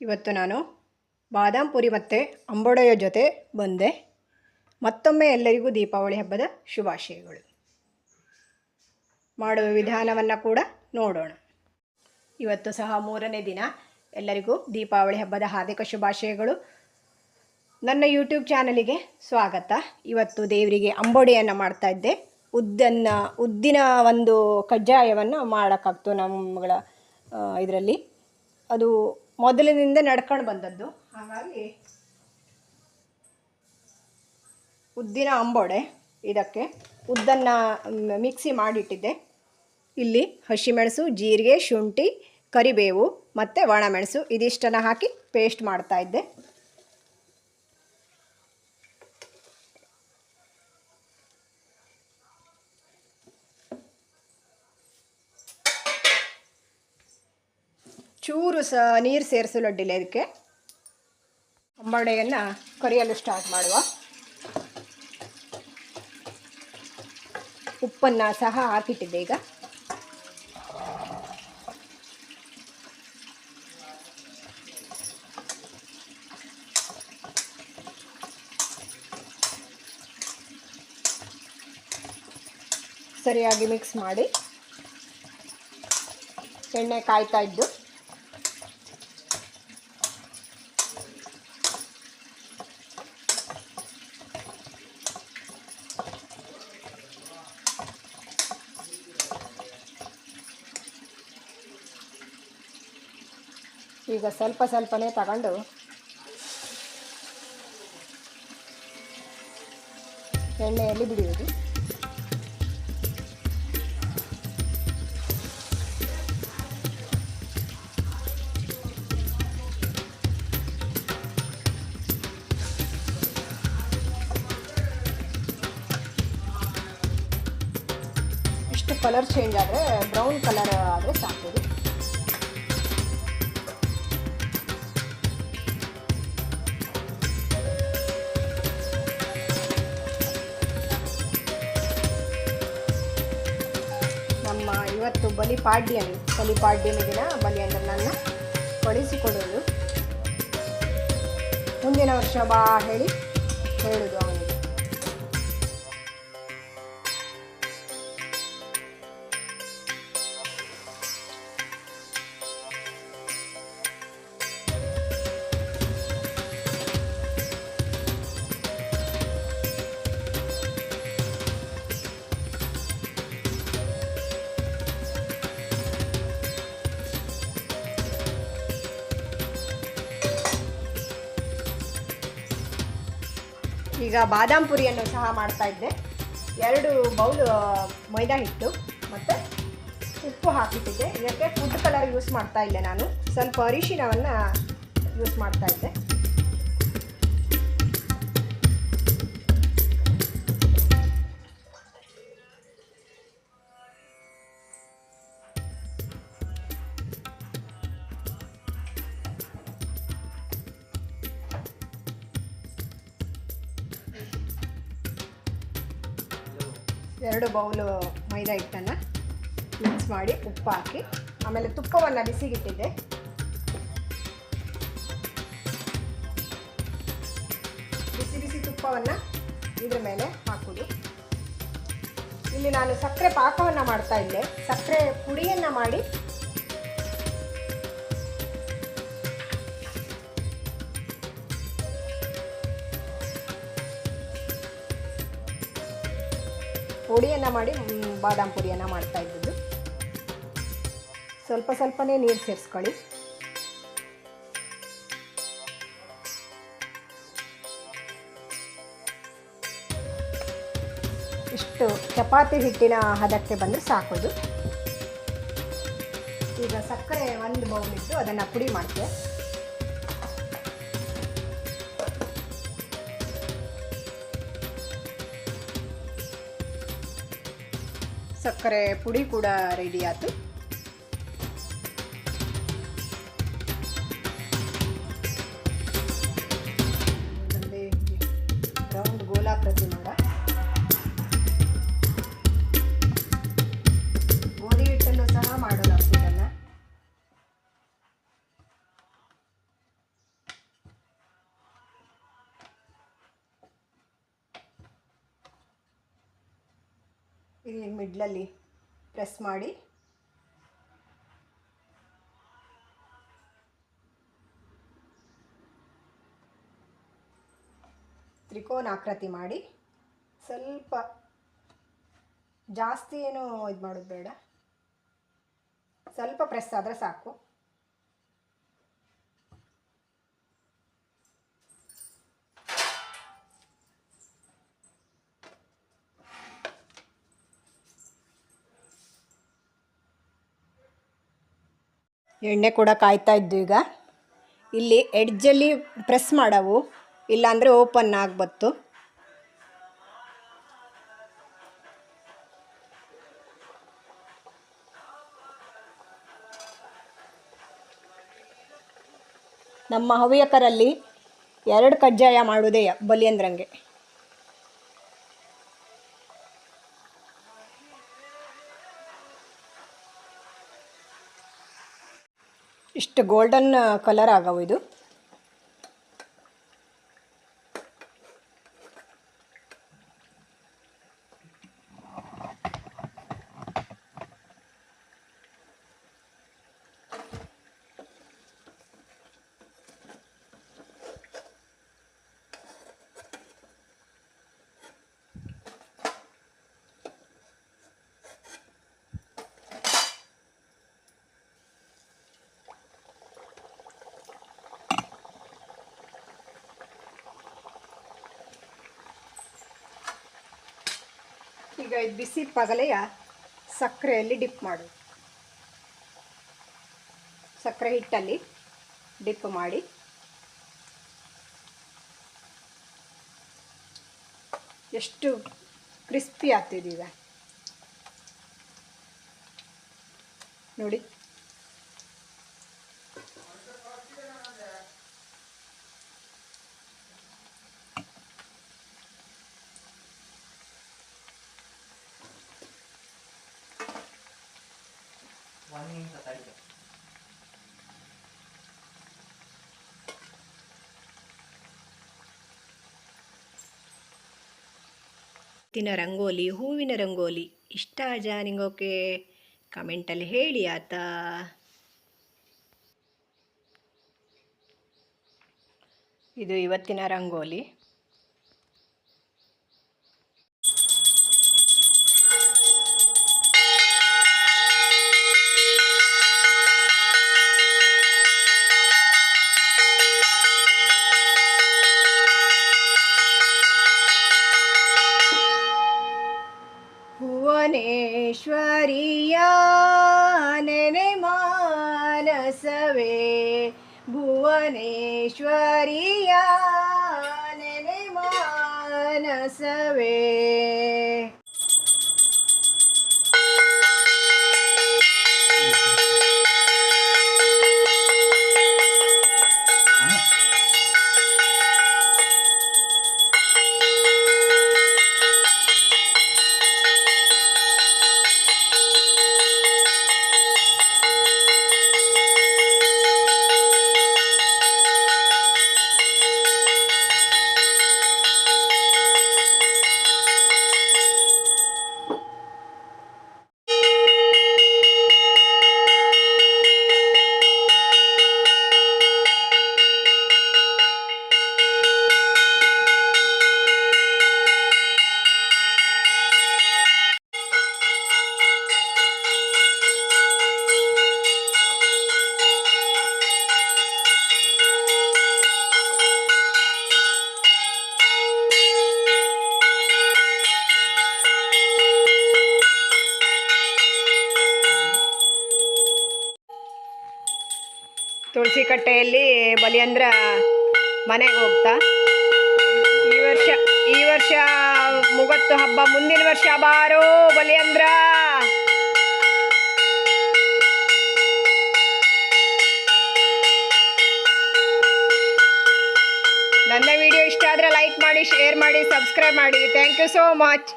ಇವತ್ತು ನಾನು ಬಾದಾಮ್ ಪುರಿ ಮತ್ತು ಅಂಬೊಡೆಯ ಜೊತೆ ಬಂದೆ. ಮತ್ತೊಮ್ಮೆ ಎಲ್ಲರಿಗೂ ದೀಪಾವಳಿ ಹಬ್ಬದ ಶುಭಾಶಯಗಳು. ಮಾಡುವ ವಿಧಾನವನ್ನು ಕೂಡ ನೋಡೋಣ. ಇವತ್ತು ಸಹ ಮೂರನೇ ದಿನ. ಎಲ್ಲರಿಗೂ ದೀಪಾವಳಿ ಹಬ್ಬದ ಹಾರ್ದಿಕ ಶುಭಾಶಯಗಳು. ನನ್ನ ಯೂಟ್ಯೂಬ್ ಚಾನಲಿಗೆ ಸ್ವಾಗತ. ಇವತ್ತು ದೇವರಿಗೆ ಅಂಬೊಡೆಯನ್ನು ಮಾಡ್ತಾ ಇದ್ದೆ. ಉದ್ದನ್ನ, ಉದ್ದಿನ ಒಂದು ಕಜ್ಜಾಯವನ್ನು ಮಾಡೋಕ್ಕಾಗ್ತು ನಮ್ಮಗಳ ಇದರಲ್ಲಿ. ಅದು ಮೊದಲಿನಿಂದ ನಡ್ಕೊಂಡು ಬಂದದ್ದು. ಹಾಗಾಗಿ ಉದ್ದಿನ ಅಂಬೊಡೆ ಇದಕ್ಕೆ. ಉದ್ದನ್ನು ಮಿಕ್ಸಿ ಮಾಡಿಟ್ಟಿದ್ದೆ. ಇಲ್ಲಿ ಹಸಿಮೆಣಸು, ಜೀರಿಗೆ, ಶುಂಠಿ, ಕರಿಬೇವು ಮತ್ತು ಒಣಮೆಣಸು ಇದಿಷ್ಟನ್ನು ಹಾಕಿ ಪೇಸ್ಟ್ ಮಾಡ್ತಾ ಚೂರು ಸಹ ನೀರು ಸೇರಿಸಲು ಅಡ್ಡಿಲ್ಲ ಇದಕ್ಕೆ. ಅಂಬಡೆಯನ್ನು ಕರಿಯಲು ಸ್ಟಾರ್ಟ್ ಮಾಡುವ. ಉಪ್ಪನ್ನು ಸಹ ಹಾಕಿಟ್ಟಿದ್ದೆ ಈಗ. ಸರಿಯಾಗಿ ಮಿಕ್ಸ್ ಮಾಡಿ. ಎಣ್ಣೆ ಕಾಯ್ತಾ ಇದ್ದು. ಈಗ ಸ್ವಲ್ಪ ಸ್ವಲ್ಪನೇ ತಗೊಂಡು ಎಣ್ಣೆಯಲ್ಲಿ ಬಿಡುವುದು ಇಷ್ಟು ಕಲರ್ ಚೇಂಜ್ ಆದರೆ ಬ್ರೌನ್ ಕಲರ್ ಆದರೆ ಸಾಕಿದೆ ಇವತ್ತು ಬಲಿಪಾಡ್ಯಮಿ ಬಲಿಪಾಡ್ಯಮಿ ದಿನ ಬಲಿ ಅಂದ್ರೆ ನನ್ನ. ಕಳಿಸಿಕೊಡೋದು ಮುಂದಿನ ವರ್ಷ ಬಾ ಹೇಳಿ ಹೇಳುದು ಅವನಿಗೆ ಈಗ ಬಾದಾಮ್ ಪುರಿಯನ್ನು ಸಹ ಮಾಡ್ತಾ ಇದ್ದೆ. ಎರಡು ಬೌಲ್ ಮೈದಾ ಹಿಟ್ಟು ಮತ್ತು ಉಪ್ಪು ಹಾಕಿಟ್ಟಿದ್ದೆ ಇದಕ್ಕೆ ಫುಡ್ ಕಲರ್ ಯೂಸ್ ಮಾಡ್ತಾ ಇಲ್ಲ ನಾನು. ಸ್ವಲ್ಪ ಅರಿಶಿನವನ್ನು ಯೂಸ್ ಮಾಡ್ತಾ ಇದ್ದೆ. ಎರಡು ಬೌಲು ಮೈದಾ ಹಿಟ್ಟನ್ನು ಮಿಕ್ಸ್ ಮಾಡಿ ಉಪ್ಪು ಹಾಕಿ. ಆಮೇಲೆ ತುಪ್ಪವನ್ನು ಬಿಸಿಗಿಟ್ಟಿದ್ದೆ. ಬಿಸಿ ಬಿಸಿ ತುಪ್ಪವನ್ನು ಇದ್ರ ಮೇಲೆ ಹಾಕೋದು. ಇಲ್ಲಿ ನಾನು ಸಕ್ಕರೆ ಪಾಕವನ್ನು ಮಾಡ್ತಾ ಇದ್ದೆ. ಸಕ್ಕರೆ ಪುಡಿಯನ್ನು ಮಾಡಿ ಪುಡಿಯನ್ನು ಮಾಡಿ ಬಾದಾಮಿ ಪುರಿಯನ್ನು ಮಾಡ್ತಾ ಇದ್ದದ್ದು. ಸ್ವಲ್ಪ ಸ್ವಲ್ಪನೇ ನೀರು ಸೇರಿಸ್ಕೊಳ್ಳಿ. ಇಷ್ಟು ಚಪಾತಿ ಹಿಟ್ಟಿನ ಹದಕ್ಕೆ ಬಂದು ಸಾಕೋದು. ಈಗ ಸಕ್ಕರೆ ಒಂದು ಬೌಲ್ ಇದ್ದು ಅದನ್ನು ಪುಡಿ ಮಾಡ್ತೇವೆ ಸಕ್ಕರೆ ಪುಡಿ ಕೂಡ ರೆಡಿ ಆಯಿತು. ಈ ಮಿಡ್ಲಲ್ಲಿ ಪ್ರೆಸ್ ಮಾಡಿ. ತ್ರಿಕೋನಾಕೃತಿ ಮಾಡಿ. ಸ್ವಲ್ಪ ಜಾಸ್ತಿ ಏನು ಇದು ಮಾಡೋದು ಬೇಡ. ಸ್ವಲ್ಪ ಪ್ರೆಸ್ ಆದರೆ ಸಾಕು. ಎಣ್ಣೆ ಕೂಡ ಕಾಯ್ತಾ ಇದ್ದು ಈಗ. ಇಲ್ಲಿ ಎಡ್ಜಲ್ಲಿ ಪ್ರೆಸ್ ಮಾಡವು. ಇಲ್ಲಾಂದರೆ ಓಪನ್ ಆಗ್ಬತ್ತು. ನಮ್ಮ ಹವ್ಯಕರಲ್ಲಿ ಎರಡು ಕಜ್ಜಾಯ ಮಾಡುವುದೇ ಬಲಿಯಂದ್ರಂಗೆ. ಇಷ್ಟು ಗೋಲ್ಡನ್ ಕಲರ್ ಆಗವು ಇದು. ಈಗ ಬಿಸಿ ಪಗಲೆಯ ಸಕ್ಕರೆಯಲ್ಲಿ ಡಿಪ್ ಮಾಡು. ಸಕ್ಕರೆ ಹಿಟ್ಟಲ್ಲಿ ಡಿಪ್ ಮಾಡಿ. ಎಷ್ಟು ಕ್ರಿಸ್ಪಿ ಆಗ್ತಿದ್ದೀವ ನೋಡಿ. ಒಂದು ನಿಮಿಷ ತಡಿ ತಿನ ರಂಗೋಲಿ ಹೂವಿನ ರಂಗೋಲಿ. ಇಷ್ಟ ಆಜ ನಿಂಗೋಕೆ? ಕಮೆಂಟಲ್ಲಿ ಹೇಳಿ ಆತ. ಇದು ಇವತ್ತಿನ ರಂಗೋಲಿ. ऐश्वर्या मानसवे ತುಳಸಿ ಕಟ್ಟೆಯಲ್ಲಿ ಬಲಿಯಂದ್ರ ಮನೆಗೆ ಹೋಗ್ತಾ. ಈ ವರ್ಷ ಈ ವರ್ಷ ಮುಗತ್ತು ಹಬ್ಬ, ಮುಂದಿನ ವರ್ಷ ಬಾರೋ ಬಲಿಯಂದ್ರ. ನನ್ನ ವಿಡಿಯೋ ಇಷ್ಟ ಆದರೆ ಲೈಕ್ ಮಾಡಿ, ಶೇರ್ ಮಾಡಿ, ಸಬ್ಸ್ಕ್ರೈಬ್ ಮಾಡಿ. Thank you so much